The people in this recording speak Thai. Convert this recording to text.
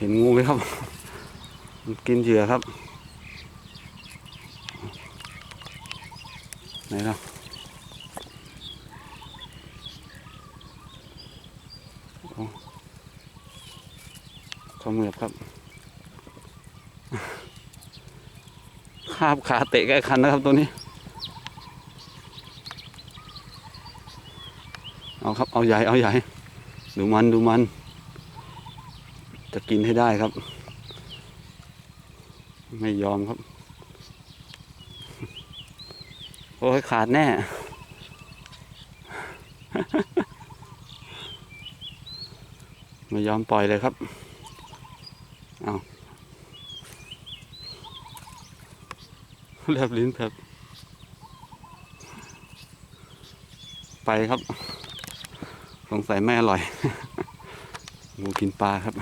เห็นงูไหมครับ กินเหยื่อครับ ไหนล่ะขมือบครับคาบขาเตะใกล้คันนะครับตัวนี้ เอาครับ เอาใหญ่ เอาใหญ่ ดูมัน ดูมัน จะกินให้ได้ครับ ไม่ยอมครับ โอ้ยขาดแน่ ไม่ยอมปล่อยเลยครับ เอาแลบลิ้นครับ ไปครับ สงสัยไม่อร่อยงูกินปลาครับ